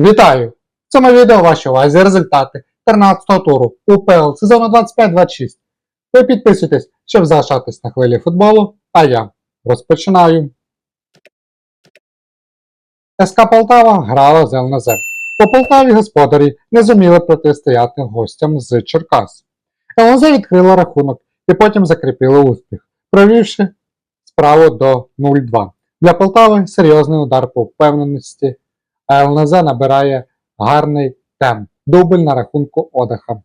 Вітаю! В цьому відео вашій увазі результати 13-го туру УПЛ сезону 25-26. Ви підписуйтесь, щоб залишатись на хвилі футболу, а я розпочинаю. СК Полтава грала з ЛНЗ. У Полтаві господарі не зуміли протистояти гостям з Черкас. ЛНЗ відкрила рахунок і потім закріпили успіх, провівши справу до 0-2. Для Полтави серйозний удар по впевненості а ЛНЗ набирає гарний темп. Дубль на рахунку Одаха.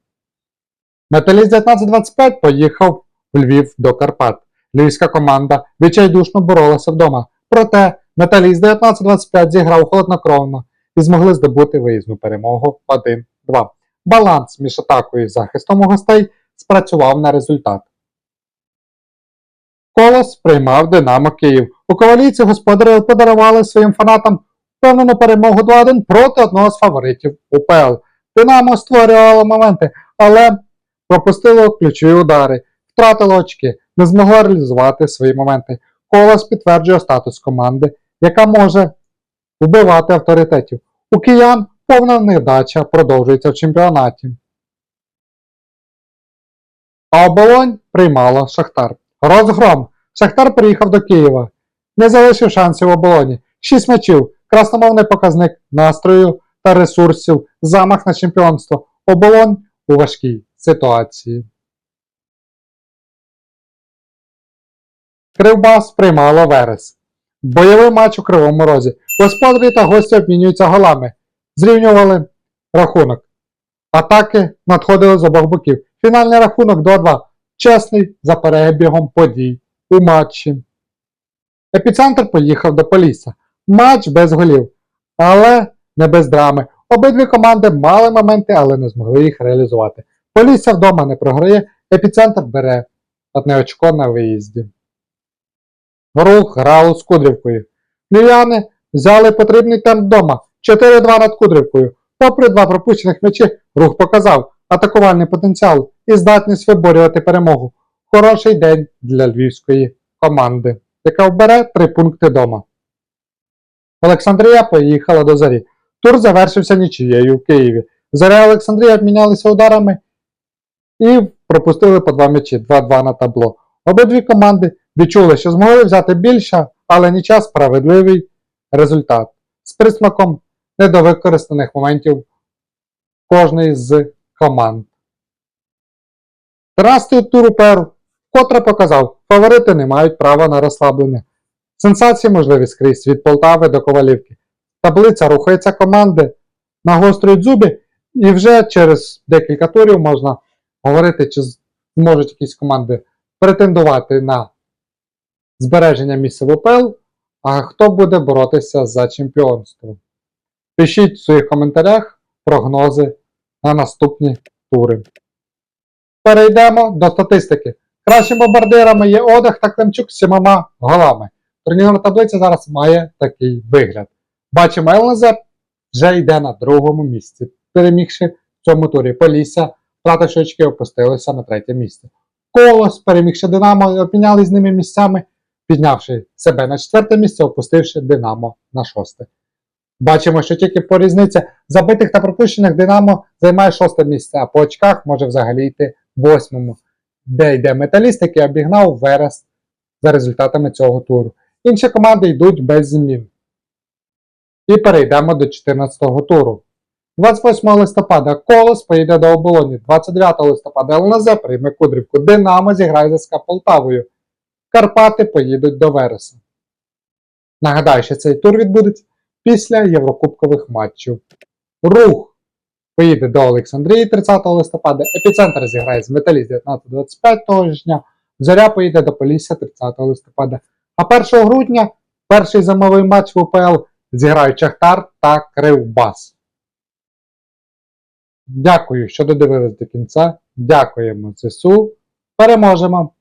Металіст 1925 поїхав в Львів до Карпат. Львівська команда відчайдушно боролася вдома. Проте Металіст 1925 зіграв холоднокровно і змогли здобути виїзну перемогу 1-2. Баланс між атакою і захистом у гостей спрацював на результат. Колос приймав Динамо Київ. У ковалійці господарі подарували своїм фанатам впевнену перемогу 2-1 проти одного з фаворитів УПЛ. Динамо створювало моменти, але пропустило ключові удари, втратило очки, не змогло реалізувати свої моменти. Колос підтверджує статус команди, яка може вбивати авторитетів. У киян повна невдача продовжується в чемпіонаті. А оболонь приймала Шахтар. Розгром. Шахтар приїхав до Києва. Не залишив шансів оболоні. Шість м'ячів. Красномовний показник настрою та ресурсів, замах на чемпіонство, оболонь у важкій ситуації. Кривбас приймала Верес. Бойовий матч у Кривому Розі. Господарі та гості обмінюються голами. Зрівнювали рахунок. Атаки надходили з обох боків. Фінальний рахунок 2-2. Чесний за перебігом подій у матчі. Епіцентр поїхав до Полісся. Матч без голів, але не без драми. Обидві команди мали моменти, але не змогли їх реалізувати. Полісся вдома не програє, епіцентр бере одне очко на виїзді. Рух грав з Кудрівкою. Львів'яни взяли потрібний темп вдома. 4-2 над Кудрівкою. Попри два пропущених м'ячі, рух показав атакувальний потенціал і здатність виборювати перемогу. Хороший день для львівської команди, яка вбере три пункти дома. Олександрія поїхала до Зарі. Тур завершився нічією в Києві. Заря Олександрія обмінялися ударами і пропустили по два м'ячі 2-2 на табло. Обидві команди відчули, що змогли взяти більше, але нічого справедливий результат з присмаком недовикористаних моментів кожної з команд. 13-й тур УПР вкотре показав, фаворити не мають права на розслаблення. Сенсації можливі скрізь від Полтави до Ковалівки. Таблиця рухається команди, нагострюють зуби, і вже через декілька турів можна говорити, чи зможуть якісь команди претендувати на збереження місця в УПЛ, а хто буде боротися за чемпіонство. Пишіть в своїх коментарях прогнози на наступні тури. Перейдемо до статистики. Кращими бомбардирами є Одах та Климчук з сімома голами. Турнірна таблиця зараз має такий вигляд. Бачимо, ЛНЗ вже йде на другому місці, перемігши в цьому турі Полісся, втративши очки, опустилися на третє місце. Колос, перемігши Динамо, обмінялись з ними місцями, піднявши себе на четверте місце, опустивши Динамо на шосте. Бачимо, що тільки по різниці забитих та пропущених Динамо займає шосте місце, а по очках може взагалі йти восьмому, де йде металіст, який обігнав Верес за результатами цього туру. Інші команди йдуть без змін. І перейдемо до 14-го туру. 28 листопада Колос поїде до оболоні. 29 листопада ЛНЗ прийме Кудрівку. Динамо зіграє з СК Полтавою. Карпати поїдуть до Вереса. Нагадаю, що цей тур відбудеться після Єврокубкових матчів. Рух поїде до Олександрії 30 листопада. Епіцентр зіграє з Металіст 19-25 того ж дня. Зоря поїде до Полісся 30 листопада. А 1 грудня перший зимовий матч в УПЛ зіграють Шахтар та Кривбас. Дякую, що додивились до кінця. Дякуємо ЦСУ. Переможемо!